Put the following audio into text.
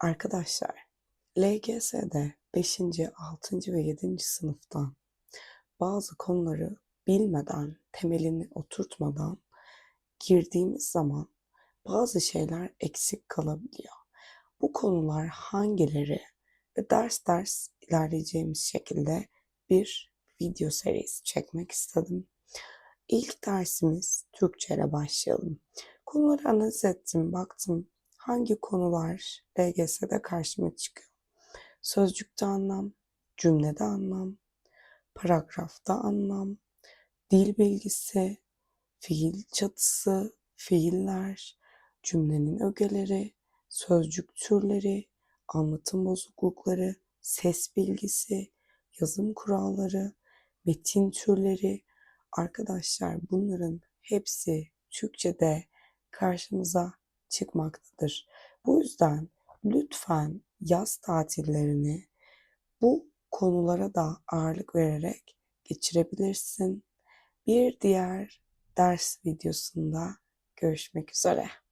Arkadaşlar, LGS'de 5. 6. ve 7. sınıftan bazı konuları bilmeden, temelini oturtmadan girdiğimiz zaman bazı şeyler eksik kalabiliyor. Bu konular hangileri ve ders ders ilerleyeceğimiz şekilde bir video serisi çekmek istedim. İlk dersimiz Türkçe ile başlayalım. Konuları analiz ettim, baktım hangi konular LGS'de karşıma çıkıyor. Sözcükte anlam, cümlede anlam, paragrafta anlam, dil bilgisi, fiil çatısı, fiiller, cümlenin ögeleri, sözcük türleri, anlatım bozuklukları, ses bilgisi, yazım kuralları, metin türleri. Arkadaşlar bunların hepsi Türkçe'de karşımıza çıkmaktadır. Bu yüzden lütfen yaz tatillerini bu konulara da ağırlık vererek geçirebilirsin. Bir diğer ders videosunda görüşmek üzere.